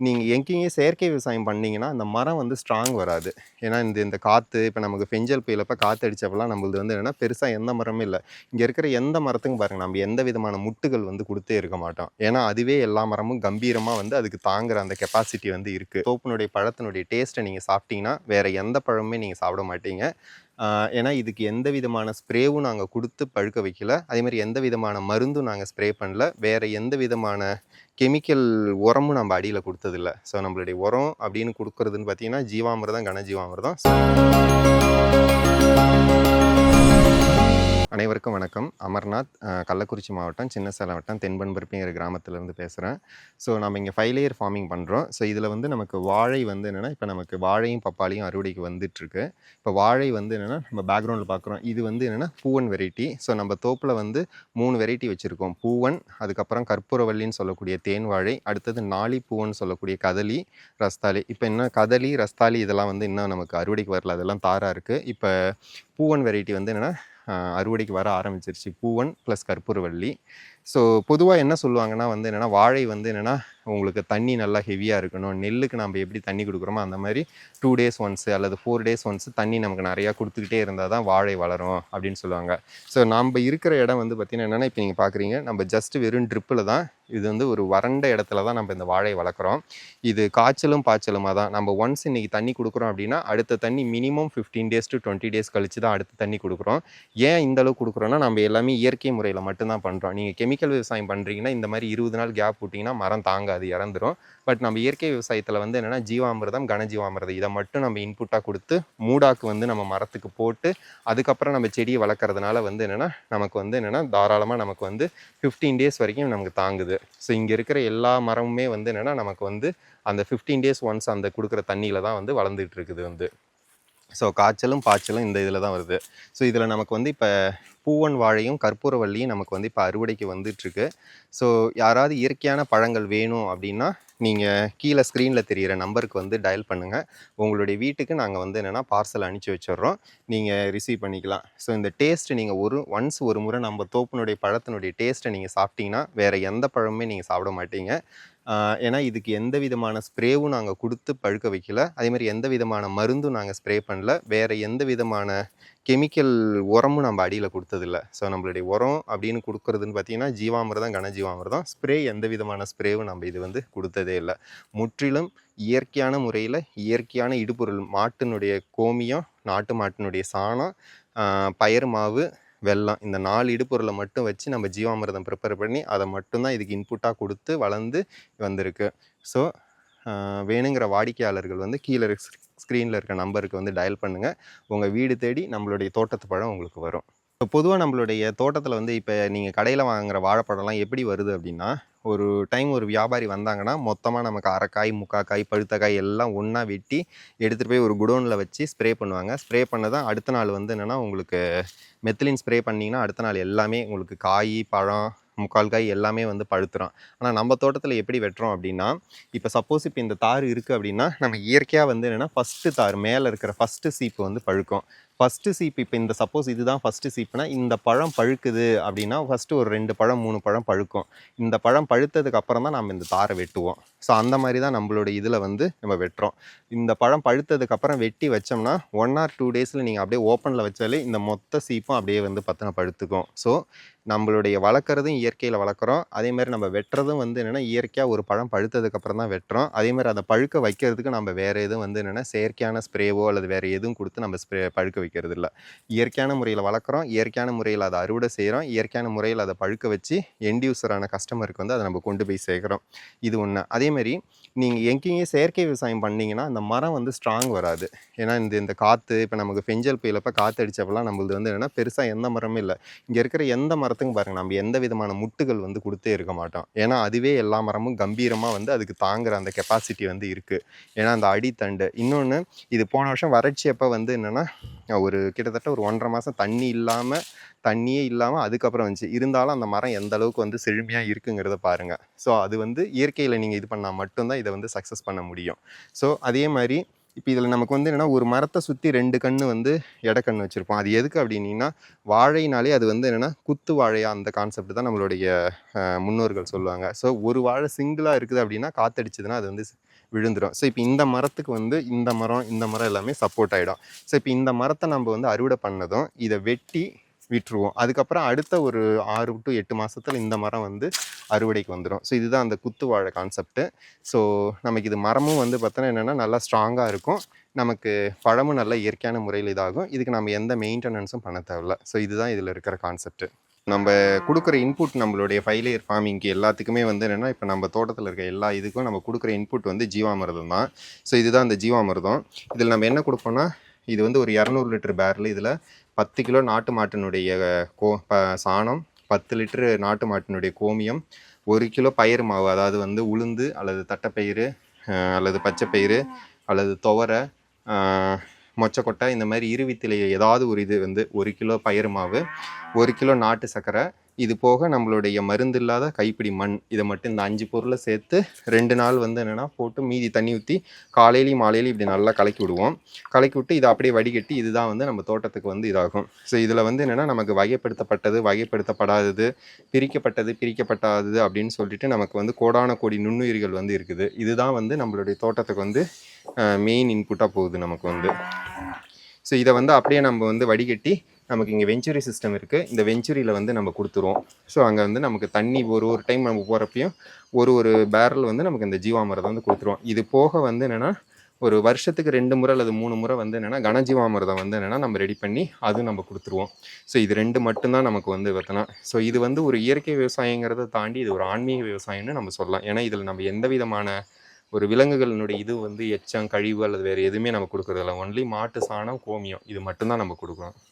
நீங்கள் எங்கேயும் செயற்கை விவசாயம் பண்ணிங்கன்னா அந்த மரம் வந்து ஸ்ட்ராங் வராது. ஏன்னா இந்த இந்த காற்று இப்போ நமக்கு பெஞ்சல் புயலப்போ காற்று அடித்தப்பெல்லாம் நம்மளது வந்து என்னென்னா பெருசாக எந்த மரமும் இல்லை. இங்கே இருக்கிற எந்த மரத்துக்கும் பாருங்கள் நம்ம எந்த விதமான முட்டுகள் வந்து கொடுத்தே இருக்க மாட்டோம். ஏன்னா அதுவே எல்லா மரமும் கம்பீரமாக வந்து அதுக்கு தாங்குற அந்த கெப்பாசிட்டி வந்து இருக்குது தோப்பினுடைய பழத்தினுடைய டேஸ்ட்டை நீங்கள் சாப்பிட்டீங்கன்னா வேறு எந்த பழமுமே நீங்கள் சாப்பிட மாட்டீங்க. ஏன்னா இதுக்கு எந்த விதமான ஸ்ப்ரேவும் நாங்கள் கொடுத்து பழுக்க வைக்கல. அதே மாதிரி எந்த விதமான மருந்தும் நாங்கள் ஸ்ப்ரே பண்ணல. வேறு எந்த விதமான கெமிக்கல் உரமும் நம்ம அடியில் கொடுத்ததில்ல. ஸோ நம்மளுடைய உரம் அப்படின்னு கொடுக்குறதுன்னு பார்த்தீங்கன்னா ஜீவாமிர்தம் கனஜீவாமிரதம். அனைவருக்கும் வணக்கம். அமர்நாத் கள்ளக்குறிச்சி மாவட்டம் சின்ன சேலவட்டம் தென்பன்பருப்பிங்கிற தென்பண்பருப்பிங்கிற கிராமத்துலேருந்து பேசுகிறேன் ஸோ நம்ம இங்கே ஃபைவ் லேயர் ஃபார்மிங் பண்ணுறோம் ஸோ இதில் வந்து நமக்கு வாழை வந்து என்னென்னா இப்போ நமக்கு வாழையும் பப்பாளியும் அறுவடைக்கு வந்துட்டுருக்கு. இப்போ வாழை வந்து என்னென்னா நம்ம பேக்ரவுண்டில் பார்க்குறோம் இது வந்து என்னென்னா பூவன் வெரைட்டி ஸோ நம்ம தோப்பில் வந்து மூணு வெரைட்டி வச்சுருக்கோம். பூவன் அதுக்கப்புறம் கற்பூரவல்லின்னு சொல்லக்கூடிய தேன் வாழை அடுத்தது நாளி பூவன் சொல்லக்கூடிய கதலி ரஸ்தாலி இப்போ இன்னும் கதலி ரஸ்தாலி இதெல்லாம் வந்து இன்னும் நமக்கு அறுவடைக்கு வரல. அதெல்லாம் தாராக இருக்குது இப்போ பூவன் வெரைட்டி வந்து என்னென்னா அறுவடைக்கு வர ஆரம்பிச்சிருச்சு. பூவன் ப்ளஸ் கற்பூரவள்ளி. ஸோ பொதுவாக என்ன சொல்லுவாங்கன்னா வந்து என்னென்னா வாழை வந்து என்னென்னா உங்களுக்கு தண்ணி நல்லா ஹெவியாக இருக்கணும். நெல்லுக்கு நம்ம எப்படி தண்ணி கொடுக்குறோமோ அந்த மாதிரி டூ டேஸ் ஒன்ஸு அல்லது ஃபோர் டேஸ் ஒன்ஸு தண்ணி நமக்கு நிறையா கொடுத்துக்கிட்டே இருந்தால் தான் வாழை வளரும் அப்படின்னு சொல்லுவாங்க. ஸோ நம்ம இருக்கிற இடம் வந்து பார்த்திங்கன்னா என்னென்னா இப்போ நீங்கள் பார்க்குறீங்க நம்ம ஜஸ்ட் வெறும் ட்ரிப்பில் தான் இது வந்து ஒரு வறண்ட இடத்துல தான் நம்ம இந்த வாழை வளர்க்குறோம். இது காய்ச்சலும் பாய்ச்சலுமாக தான். நம்ம ஒன்ஸ் இன்னைக்கு தண்ணி கொடுக்குறோம் அப்படின்னா அடுத்த தண்ணி minimum fifteen days to twenty days கழிச்சு தான் அடுத்த தண்ணி கொடுக்குறோம். ஏன் இந்தளவு கொடுக்குறோன்னா நம்ம எல்லாமே இயற்கை முறையில் மட்டும்தான் பண்ணுறோம் நீங்கள் கெமிக்கல் விவசாயம் பண்ணுறீங்கன்னா இந்த மாதிரி இருபது நாள் கேப் விட்டிங்கன்னா மரம் தாங்காது இறந்துரும். பட் நம்ம இயற்கை விவசாயத்தில் வந்து என்னென்னா ஜீவாமிர்தம் கனஜீவாமிரதம் இதை மட்டும் நம்ம இன்புட்டாக கொடுத்து மூடாக்கு வந்து நம்ம மரத்துக்கு போட்டு அதுக்கப்புறம் நம்ம செடியை வளர்க்குறதுனால வந்து என்னென்னா நமக்கு வந்து என்னென்னா தாராளமாக நமக்கு வந்து ஃபிஃப்டீன் டேஸ் வரைக்கும் நமக்கு தாங்குது. ஸோ இங்கே இருக்கிற எல்லா மரமுமே வந்து என்னென்னா நமக்கு வந்து அந்த ஃபிஃப்டீன் டேஸ் ஒன்ஸ் அந்த கொடுக்குற தண்ணியில் தான் வந்து வளர்ந்துட்டு இருக்குது வந்து. ஸோ காய்ச்சலும் பாய்ச்சலும் இந்த இதில் தான் வருது. ஸோ இதில் நமக்கு வந்து இப்போ பூவன் வாழையும் கற்பூரவள்ளியும் நமக்கு வந்து இப்போ அறுவடைக்கு வந்துட்டுருக்கு ஸோ யாராவது இயற்கையான பழங்கள் வேணும் அப்படின்னா நீங்கள் கீழே ஸ்க்ரீனில் தெரிகிற நம்பருக்கு வந்து டயல் பண்ணுங்கள் உங்களுடைய வீட்டுக்கு நாங்கள் வந்து என்னென்னா பார்சல் அனுப்பிச்சி வச்சிடுறோம். நீங்கள் ரிசீவ் பண்ணிக்கலாம். ஸோ இந்த டேஸ்ட் நீங்கள் ஒரு ஒன்ஸ் ஒரு முறை நம்ம தோப்பினுடைய பழத்தினுடைய டேஸ்ட்டை நீங்கள் சாப்பிட்டீங்கன்னா வேறு எந்த பழமுமே நீங்கள் சாப்பிட மாட்டீங்க. ஏன்னா இதுக்கு எந்த விதமான ஸ்ப்ரேவும் நாங்கள் கொடுத்து பழுக்க வைக்கல. அதே மாதிரி எந்த விதமான மருந்தும் நாங்கள் ஸ்ப்ரே பண்ணல. வேறு எந்த விதமான கெமிக்கல் உரமும் நம்ம அடியில் கொடுத்ததில்ல. ஸோ நம்மளுடைய உரம் அப்படின்னு கொடுக்குறதுன்னு பார்த்தீங்கன்னா ஜீவாமிரதம் கனஜீவாமிரதம். ஸ்ப்ரே எந்த விதமான ஸ்ப்ரேவும் நம்ம இது வந்து கொடுத்ததே இல்லை. முற்றிலும் இயற்கையான முறையில் இயற்கையான இடுபொருள் மாட்டினுடைய கோமியம் நாட்டு மாட்டினுடைய சாணம் பயறு மாவு வெள்ளம் இந்த நாலு இடுபொருளை மட்டும் வச்சு நம்ம ஜீவாமிர்தம் ப்ரிப்பேர் பண்ணி அதை மட்டும்தான் இதுக்கு இன்புட்டாக கொடுத்து வளர்ந்து வந்திருக்கு. ஸோ வேணுங்கிற வாடிக்கையாளர்கள் வந்து கீழே ஸ்க்ரீனில் இருக்க நம்பருக்கு வந்து டயல் பண்ணுங்கள் உங்கள் வீடு தேடி நம்மளுடைய தோட்டத்து பழம் உங்களுக்கு வரும். இப்போ பொதுவாக நம்மளுடைய தோட்டத்தில் வந்து இப்போ நீங்கள் கடையில் வாங்குகிற வாழைப்பழம்லாம் எப்படி வருது அப்படின்னா ஒரு டைம் ஒரு வியாபாரி வந்தாங்கன்னா மொத்தமாக நமக்கு அரைக்காய் முக்காக்காய் பழுத்த காய் எல்லாம் ஒன்றா வெட்டி எடுத்துகிட்டு போய் ஒரு குடோனில் வச்சு ஸ்ப்ரே பண்ணுவாங்க. ஸ்ப்ரே பண்ணதான் அடுத்த நாள் வந்து என்னென்னா உங்களுக்கு மெத்திலின் ஸ்ப்ரே பண்ணிங்கன்னா அடுத்த நாள் எல்லாமே உங்களுக்கு காய் பழம் முக்கால் காய் எல்லாமே வந்து பழுத்துறோம் ஆனால் நம்ம தோட்டத்தில் எப்படி வெட்டுறோம் அப்படின்னா இப்போ சப்போஸ் இப்போ இந்த தார் இருக்குது அப்படின்னா நம்ம இயற்கையாக வந்து என்னென்னா ஃபஸ்ட்டு தார் மேலே இருக்கிற ஃபஸ்ட்டு சீப்பு வந்து பழுக்கும். ஃபஸ்ட்டு சீப்பு இப்போ இந்த சப்போஸ் இதுதான் ஃபஸ்ட்டு சீப்னா இந்த பழம் பழுக்குது அப்படின்னா ஃபஸ்ட்டு ஒரு ரெண்டு பழம் மூணு பழம் பழுக்கும். இந்த பழம் பழுத்ததுக்கு அப்புறம் தான் நம்ம இந்த தாரை வெட்டுவோம். ஸோ அந்த மாதிரி தான் நம்மளோட இதில் வந்து நம்ம வெட்டுறோம். இந்த பழம் பழுத்ததுக்கப்புறம் வெட்டி வச்சோம்னா ஒன் ஆர் டூ டேஸில் நீங்கள் அப்படியே ஓப்பனில் வச்சாலே இந்த மொத்த சீப்பும் அப்படியே வந்து பத்தின பழுத்துக்கும். ஸோ நம்மளுடைய வளர்க்குறதும் இயற்கையில் வளர்க்குறோம். அதேமாதிரி நம்ம வெட்டுறதும் வந்து என்னென்னா இயற்கையாக ஒரு பழம் பழுத்ததுக்கப்புறம் தான் வெட்டுறோம். அதேமாதிரி அதை பழுக்க வைக்கிறதுக்கு நம்ம வேறு எதுவும் வந்து என்னென்னா செயற்கையான ஸ்ப்ரேவோ அல்லது வேறு எதுவும் கொடுத்து நம்ம ஸ்ப்ரே பழுக்க வைக்கிறது இல்லை. இயற்கையான முறையில் வளர்க்குறோம். இயற்கையான முறையில் அதை அறுவடை செய்கிறோம் இயற்கையான முறையில் அதை பழுக்க வச்சு எண்டியூசரான கஸ்டமருக்கு வந்து அதை நம்ம கொண்டு போய் சேர்க்குறோம். இது ஒன்று அதேமாதிரி நீங்கள் எங்கேயும் செயற்கை விவசாயம் பண்ணிங்கன்னா அந்த மரம் வந்து ஸ்ட்ராங் வராது. ஏன்னா இந்த இந்த காற்று இப்போ நமக்கு பெஞ்சல் புயலப்போ காற்று அடித்தப்பெல்லாம் நம்மளது வந்து என்னென்னா பெருசாக எந்த மரமும் இல்லை. இங்கே இருக்கிற எந்த மரத்துக்கும் பாருங்கள் நம்ம எந்த விதமான முட்டுகள் வந்து கொடுத்தே இருக்க மாட்டோம். ஏன்னா அதுவே எல்லா மரமும் கம்பீரமாக வந்து அதுக்கு தாங்குற அந்த கெப்பாசிட்டி வந்து இருக்குது ஏன்னா அந்த அடித்தண்டு இன்னொன்று இது போன வருஷம் வறட்சி அப்போ வந்து என்னென்னா ஒரு கிட்டத்தட்ட ஒரு ஒன்றரை மாதம் தண்ணி இல்லாமல் தண்ணியே இல்லாமல் அதுக்கப்புறம் வந்துச்சு. இருந்தாலும் அந்த மரம் எந்த அளவுக்கு வந்து செழுமையாக இருக்குங்கிறத பாருங்கள் ஸோ அது வந்து இயற்கையில் நீங்கள் இது பண்ணால் மட்டும்தான் இதை வந்து சக்ஸஸ் பண்ண முடியும். ஸோ அதே மாதிரி இப்போ இதில் நமக்கு வந்து என்னென்னா ஒரு மரத்தை சுற்றி ரெண்டு கன்று வந்து இடக்கண்ணு வச்சுருப்போம். அது எதுக்கு அப்படின்னீங்கன்னா வாழைனாலே அது வந்து என்னென்னா குத்து வாழையா அந்த கான்செப்ட் தான் நம்மளுடைய முன்னோர்கள் சொல்லுவாங்க. ஸோ ஒரு வாழை சிங்கிளாக இருக்குது அப்படின்னா காத்தடிச்சதுன்னா அது வந்து விழுந்துடும் ஸோ இப்போ இந்த மரத்துக்கு வந்து இந்த மரம் இந்த மரம் எல்லாமே சப்போர்ட் ஆகிடும் ஸோ இப்போ இந்த மரத்தை நம்ம வந்து அறுவடை பண்ணதும் இதை வெட்டி விட்டுருவோம். அதுக்கப்புறம் அடுத்த ஒரு ஆறு டு எட்டு மாதத்தில் இந்த மரம் வந்து அறுவடைக்கு வந்துடும் ஸோ இதுதான் அந்த குத்து வாழை கான்செப்ட்டு ஸோ நமக்கு இது மரமும் வந்து பார்த்தோன்னா என்னென்னா நல்லா ஸ்ட்ராங்காக இருக்கும். நமக்கு பழமும் நல்ல இயற்கையான முறையில் இதாகும். இதுக்கு நம்ம எந்த மெயின்டெனன்ஸும் பண்ண தேவையில்ல. ஸோ இதுதான் இதில் இருக்கிற கான்செப்ட்டு நம்ம கொடுக்குற இன்புட் நம்மளுடைய ஃபைலியர் ஃபார்மிங்க்கு எல்லாத்துக்குமே வந்து என்னென்னா இப்போ நம்ம தோட்டத்தில் இருக்க எல்லா இதுக்கும் நம்ம கொடுக்குற இன்புட் வந்து ஜீவாமிரதம் தான் ஸோ இதுதான் அந்த ஜீவாமிரதம். இதில் நம்ம என்ன கொடுப்போம்னா இது வந்து ஒரு இரநூறு லிட்டர் பேரல் இதில் பத்து கிலோ நாட்டு மாட்டினுடைய கோ ப சாணம் பத்து லிட்டரு நாட்டு மாட்டினுடைய கோமியம் ஒரு கிலோ பயிர் மாவு அதாவது வந்து உளுந்து அல்லது தட்டைப்பயிறு அல்லது பச்சைப்பயிறு அல்லது துவரை மொச்சக்கொட்டை இந்த மாதிரி இருவித்திலையை ஏதாவது ஒரு இது வந்து ஒரு கிலோ பயிர் மாவு ஒரு கிலோ நாட்டு சர்க்கரை இது போக நம்மளுடைய மருந்து இல்லாத கைப்பிடி மண் இதை மட்டும் இந்த அஞ்சு பொருளை சேர்த்து ரெண்டு நாள் வந்து என்னென்னா போட்டு மீதி தண்ணி ஊற்றி காலையிலையும் மாலையிலையும் இப்படி நல்லா கலக்கி விடுவோம். கலக்கி விட்டு இதை அப்படியே வடிகட்டி இதுதான் வந்து நம்ம தோட்டத்துக்கு வந்து இதாகும். ஸோ இதில் வந்து என்னென்னா நமக்கு வகைப்படுத்தப்பட்டது வகைப்படுத்தப்படாதது பிரிக்கப்பட்டது பிரிக்கப்படாதது அப்படின்னு சொல்லிட்டு நமக்கு வந்து கோடான கோடி நுண்ணுயிர்கள் வந்து இருக்குது. இதுதான் வந்து நம்மளுடைய தோட்டத்துக்கு வந்து மெயின் இன்புட்டாக போகுது நமக்கு வந்து. ஸோ இதை வந்து அப்படியே நம்ம வந்து வடிகட்டி நமக்கு இங்கே வெஞ்சுரி சிஸ்டம் இருக்குது இந்த வெஞ்சுரியில் வந்து நம்ம கொடுத்துருவோம். ஸோ அங்கே வந்து நமக்கு தண்ணி ஒரு ஒரு டைம் நம்ம போகிறப்பையும் ஒரு ஒரு பேரல் வந்து நமக்கு இந்த ஜீவாமிரதம் வந்து கொடுத்துருவோம். இது போக வந்து என்னென்னா ஒரு வருஷத்துக்கு ரெண்டு முறை அல்லது மூணு முறை வந்து என்னென்னா கனஜீவாமிரதம் வந்து என்னென்னா நம்ம ரெடி பண்ணி அதுவும் நம்ம கொடுத்துருவோம். ஸோ இது ரெண்டு மட்டும்தான் நமக்கு வந்து பார்த்தோன்னா ஸோ இது வந்து ஒரு இயற்கை விவசாயங்கிறத தாண்டி இது ஒரு ஆன்மீக விவசாயம்னு நம்ம சொல்லலாம். ஏன்னா இதில் நம்ம எந்த விதமான ஒரு விலங்குகளினுடைய இது வந்து எச்சம் கழிவு அல்லது வேறு எதுவுமே நம்ம கொடுக்குறதில்ல. ஒன்லி மாட்டு சாணம் கோமியம். இது மட்டும்தான் நம்ம கொடுக்குறோம்.